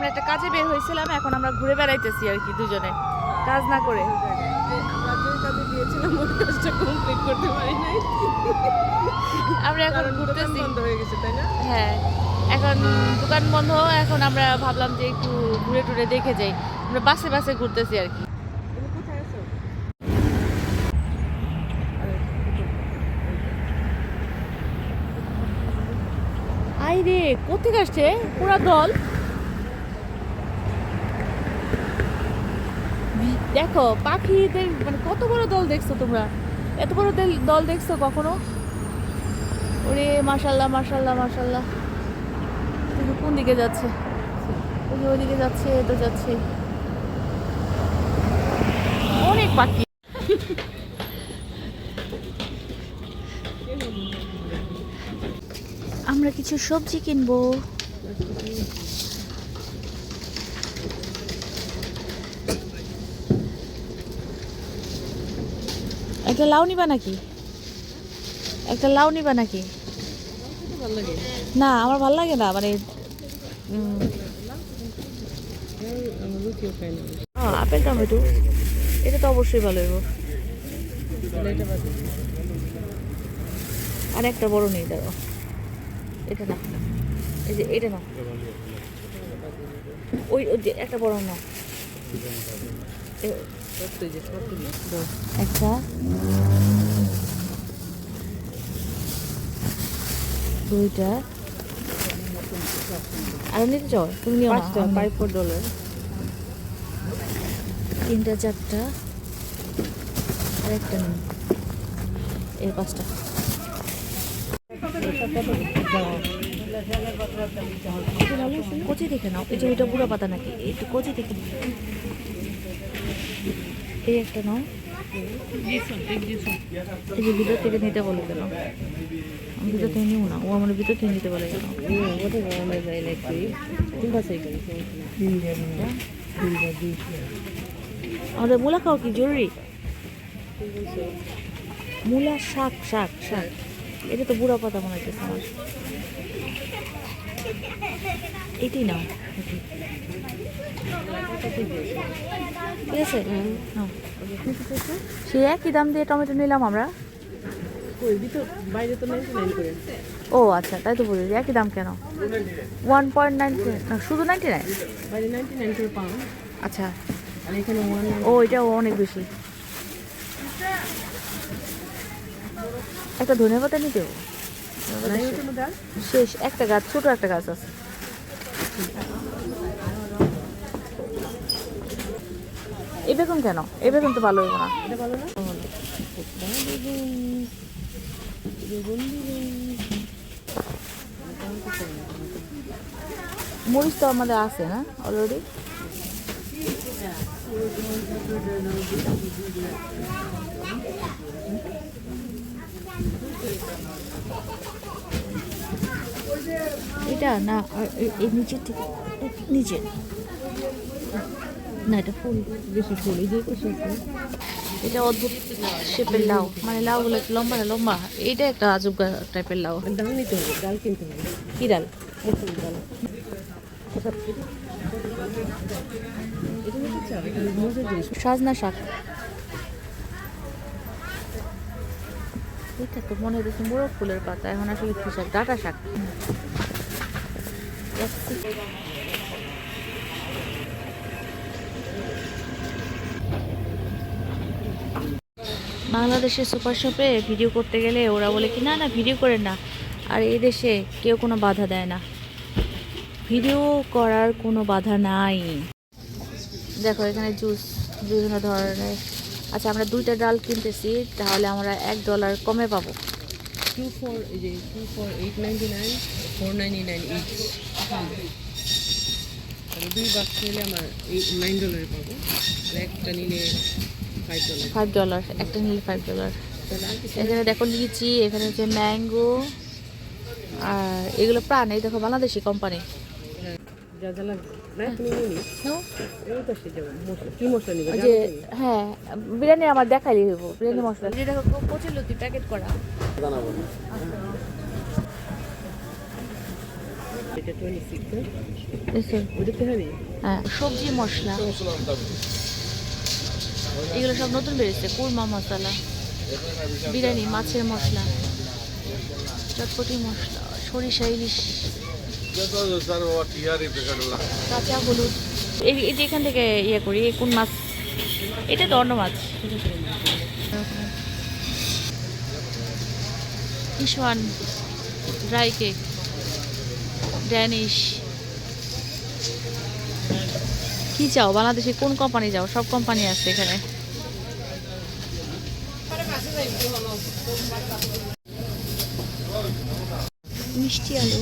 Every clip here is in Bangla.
আমরা একটা কাজে বের হয়েছিলাম এখন আমরা ঘুরে বেড়াইতেছি আর কি দুজনে। কাজ না করে। আমরা যে কাজে গিয়েছিলাম ওই কাজটা করতে পারি নাই। আমরা এখন ঘুরতেছি। বন্ধ হয়ে গেছে তাই না? হ্যাঁ এখন দোকান বন্ধ এখন আমরা ভাবলাম যে একটু ঘুরে টুরে দেখে যাই। আমরা বাসে বাসে ঘুরতেছি আর কি। আই রে কোথেকে আসছে? পুরা দল? দেখো, পাখিদের মানে কত বড় দল দেখছ তোমরা? এত বড় দেল- দেখছ কখনো? ওরে মাশাল্লাহ মাশাল্লাহ মাশাল্লাহ দেখো কোন দিকে যাচ্ছে? ওই ওইদিকে যাচ্ছে তো যাচ্ছে। অনেক পাখি। আমরা কিছু সবজি কিনবো। একটা লাউ নিবা নাকি? একটা লাউ নিবা নাকি? না, আমার ভালো লাগে না মানে আপেল টমেটো, এটা তো অবশ্যই ভালো হইব। আর একটা বড় নেই দাঁড়াও। এটা না, এই যে এটা না। ওই একটা বড় না। একটা। দুইটা। আর নিতে চাও? তুমি নিও পাঁচটা ফাইভ ফোর ডলার তিনটা চারটা। আর একটা নিন এই পাঁচটা। কচি দেখে নাও। এই যে ওইটা বুড়া পাতা নাকি? একটু কচি দেখে। এই একটা নাও। ভিতর থেকে নিতে আমি না, ও ভিতর থেকে নিতে মূলা খাওয়া কি, জরুরি? মূলা শাক শাক শাক। এটা তো বুড়া পাতা মনে হচ্ছে এটি নাও। এটি। ঠিক আছে? সে একই দাম দিয়ে টমেটো নিলাম আমরা। ও আচ্ছা তাই তো বলি একই দাম কেন? ওয়ান পয়েন্ট নাইন শুধু নাইনটি নাইন আচ্ছা। ও এটা অনেক বেশি। একটা ধনে পাতা নিতে হবে। নাই কোনো ডাল শেষ একটা গাছ ছোট একটা গাছ আছে। এই বেগুন কেন? এই বেগুন তো ভালো হইব না। এটা ভালো না? মরিচ তো আমাদের আছে না অলরেডি এটা না নিচের থেকে নিচে। না এটা ফুল বেশি ফুল এই যে এটা অদ্ভুত শেপের লাউ। মানে লাউগুলো লম্বা না লম্বা? এইটা একটা আজব টাইপের লাউ। ডাল নিতে হবে ডাল কিনতে হবে। কি ডাল? মুসুর ডাল। সাজনা শাক। এটা তো মনে হচ্ছে মোরগ ফুলের পাতা এখন আসলে কি শাক? ডাটা শাক। বাংলাদেশের সুপার শপে ভিডিও করতে গেলে ওরা বলে কি না না ভিডিও করেন না। আর এই দেশে কেউ কোনো বাধা দেয় না। ভিডিও করার কোনো বাধা নাই। দেখো এখানে জুস বিভিন্ন ধরনের। আচ্ছা আমরা দুইটা ডাল কিনতেছি তাহলে আমরা এক ডলার কমে পাবো। টু ফোর এই যে two four eight ninety nine four ninety nine each দুই বাক্স নিলে আমার এই নাইন ডলারে পাবো। আর একটা নিলে ফাইভ ডলার একটা নিলে ফাইভ ডলার এখানে দেখো লিচি এখানে হচ্ছে ম্যাঙ্গো আর এগুলো প্রাণ এই দেখো বাংলাদেশি কোম্পানি হ্যাঁ, হ্যাঁ বিরিয়ানি আমার দেখাইলি হইব বিরিয়ানি মশলা। যে দেখো লতি প্যাকেট করা। দেখছ? ওটা তেহারি হ্যাঁ? সবজি মশলা। এগুলো সব নতুন বেরিয়েছে, কুরমা মশলা, বিরিয়ানি, মাছের মশলা, চটপটি মশলা, সরিষা, ইলিশ, কাঁচা হলুদ। এই যে এখান থেকে ইয়ে করি কোন মাছ? এটা তো অন্য মাছ। ইসওয়ান ড্রাই কেক, ড্যানিশ কি চাও? বাংলাদেশে কোন কোম্পানি যাও সব কোম্পানি আছে এখানে। মিষ্টি আলু।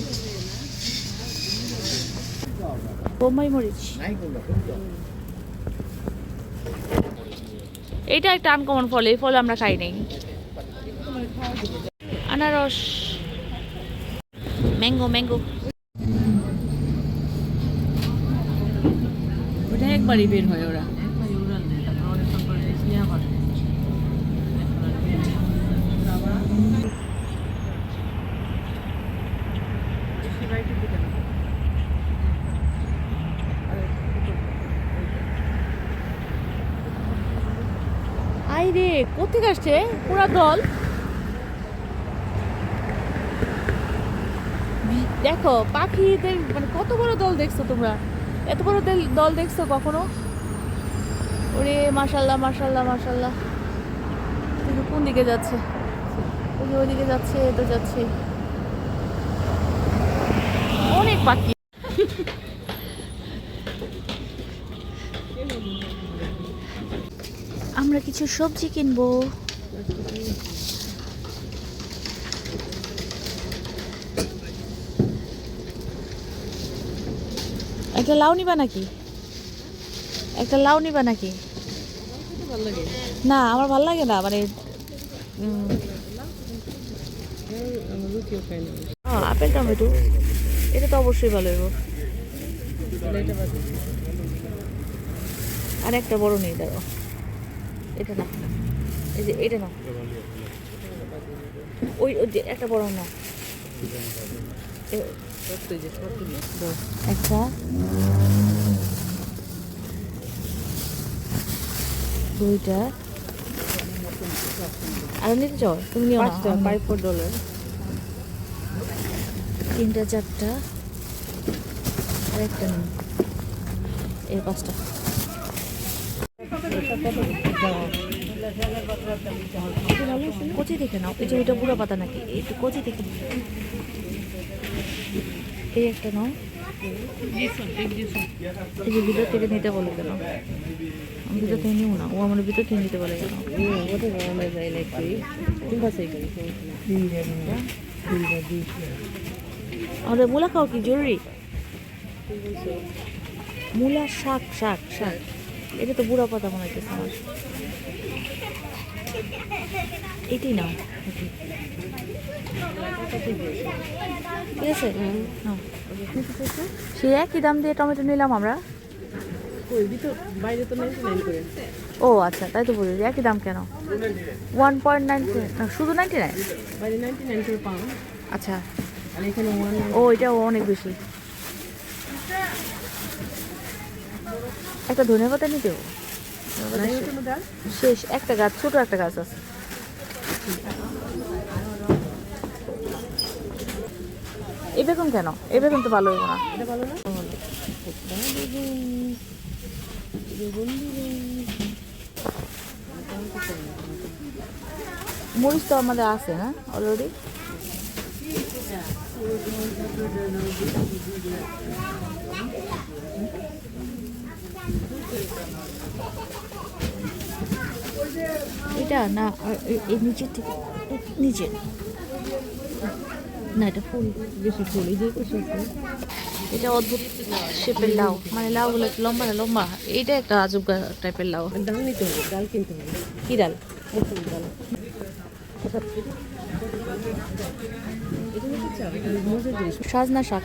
বোম্বাই মরিচ। এইটা একটা আনকমন ফল, এই ফল আমরা খাই নাই। আনারস। Mango mango. একবারই বের হয় ওরা। আই রে কোথেকে আসছে? পুরা দল? দেখো পাখিদের মানে কত বড় দল দেখছ তোমরা? এত বড় দল- দেখছ কখনো? ওরে মাশাল্লাহ মাশাল্লাহ মাশাল্লাহ কিন্তু কোন দিকে যাচ্ছে? ওই যে ওইদিকে যাচ্ছে তো যাচ্ছে। অনেক পাখি। আমরা কিছু সবজি কিনবো। একটা লাউ নিবা নাকি? একটা লাউ নিবা নাকি? না, আমার ভালো লাগে না মানে আপেল টমেটো, এটা তো অবশ্যই ভালো হইব। আর একটা বড় নেই দাঁড়ো এটা না এই যে, এটা না ওই একটা বড় না একটা দুইটা আর নিতে চাও তুমি নিও পাঁচটা ফাইভ ফোর ডলার তিনটা চারটা আর একটা নিন এই পাঁচটা কচি দেখে নাও এই যে ওইটা বুড়া পাতা নাকি একটু কচি দেখে। এই একটা নাও। এই যে ভিতর থেকে নিতে বলে কেন? ভিতর থেকে নিও না। ও আমার ভিতর থেকে নিতে বলে কেন? আমাদের মূলা খাওয়া কি? জরুরি? মূলা শাক শাক শাক। এটা তো বুড়া পাতা মনে হচ্ছে আমার। এটি নাও। ঠিক আছে সেই একই দাম দিয়ে টমেটো নিলাম আমরা। ও আচ্ছা তাই তো বলি একই দাম কেন? ওয়ান পয়েন্ট নাইন শুধু নাইনটি নাইন? আচ্ছা। ও এটা অনেক বেশি। একটা ধনে পাতা নিতে হবে। নাই কোনো ডাল শেষ একটা গাছ ছোট একটা গাছ আছে। এই বেগুন কেন? এই বেগুন তো ভালো হইব না। এটা ভালো না? মরিচ তো আমাদের আছে না? অলরেডি এটা না নিচের থেকে নিচে এটা ফুল বেশি ফুল এই যে এটা অদ্ভুত শেপের লাউ। মানে লাউগুলো একটু লম্বা না লম্বা? এইটা একটা আজব টাইপের লাউ। ডাল নিতে হবে ডাল কিনতে হবে। কি ডাল? ডাল। সাজনা শাক।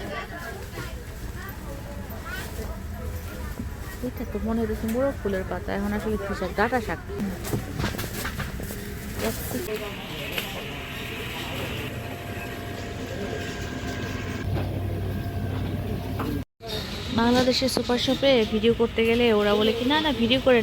এটা তো মনে হচ্ছে মোরগ ফুলের পাতা এখন আসলে কি শাক? ডাটা শাক। বাংলাদেশের সুপার শপে ভিডিও করতে গেলে ওরা বলে কি না না ভিডিও করে